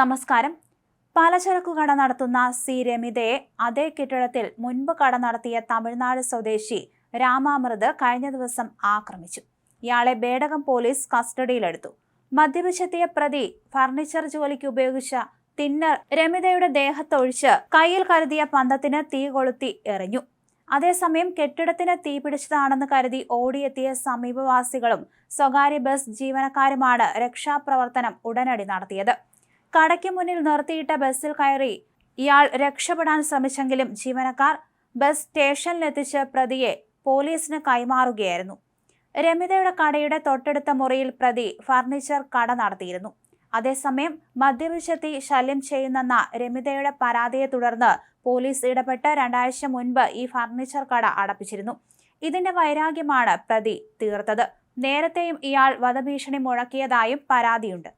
നമസ്കാരം. പലചരക്കു കട നടത്തുന്ന സി രമിതയെ അതേ കെട്ടിടത്തിൽ മുൻപ് കട നടത്തിയ തമിഴ്നാട് സ്വദേശി രാമാമൃത് കഴിഞ്ഞ ദിവസം ആക്രമിച്ചു. ഇയാളെ ബേടകം പോലീസ് കസ്റ്റഡിയിലെടുത്തു. മദ്യപിച്ചെത്തിയ പ്രതി ഫർണിച്ചർ ജോലിക്ക് ഉപയോഗിച്ച തിന്നർ രമിതയുടെ ദേഹത്തൊഴിച്ച് കയ്യിൽ കരുതിയ പന്തത്തിന് തീ കൊളുത്തി എറിഞ്ഞു. അതേസമയം കെട്ടിടത്തിന് തീ പിടിച്ചതാണെന്ന് കരുതി ഓടിയെത്തിയ സമീപവാസികളും സ്വകാര്യ ബസ് ജീവനക്കാരുമാണ് രക്ഷാപ്രവർത്തനം ഉടനടി നടത്തിയത്. കടയ്ക്ക് മുന്നിൽ നിർത്തിയിട്ട ബസ്സിൽ കയറി ഇയാൾ രക്ഷപ്പെടാൻ ശ്രമിച്ചെങ്കിലും ജീവനക്കാർ ബസ് സ്റ്റേഷനിലെത്തിച്ച് പ്രതിയെ പോലീസിന് കൈമാറുകയായിരുന്നു. രമിതയുടെ കടയുടെ തൊട്ടടുത്ത മുറിയിൽ പ്രതി ഫർണിച്ചർ കട നടത്തിയിരുന്നു. അതേസമയം മദ്യപിച്ചെത്തി ശല്യം ചെയ്യുന്നെന്ന രമിതയുടെ പരാതിയെ തുടർന്ന് പോലീസ് ഇടപെട്ട് രണ്ടാഴ്ച മുൻപ് ഈ ഫർണിച്ചർ കട അടപ്പിച്ചിരുന്നു. ഇതിന്റെ വൈരാഗ്യമാണ് പ്രതി തീർത്തത്. നേരത്തെയും ഇയാൾ വധഭീഷണി മുഴക്കിയതായും പരാതിയുണ്ട്.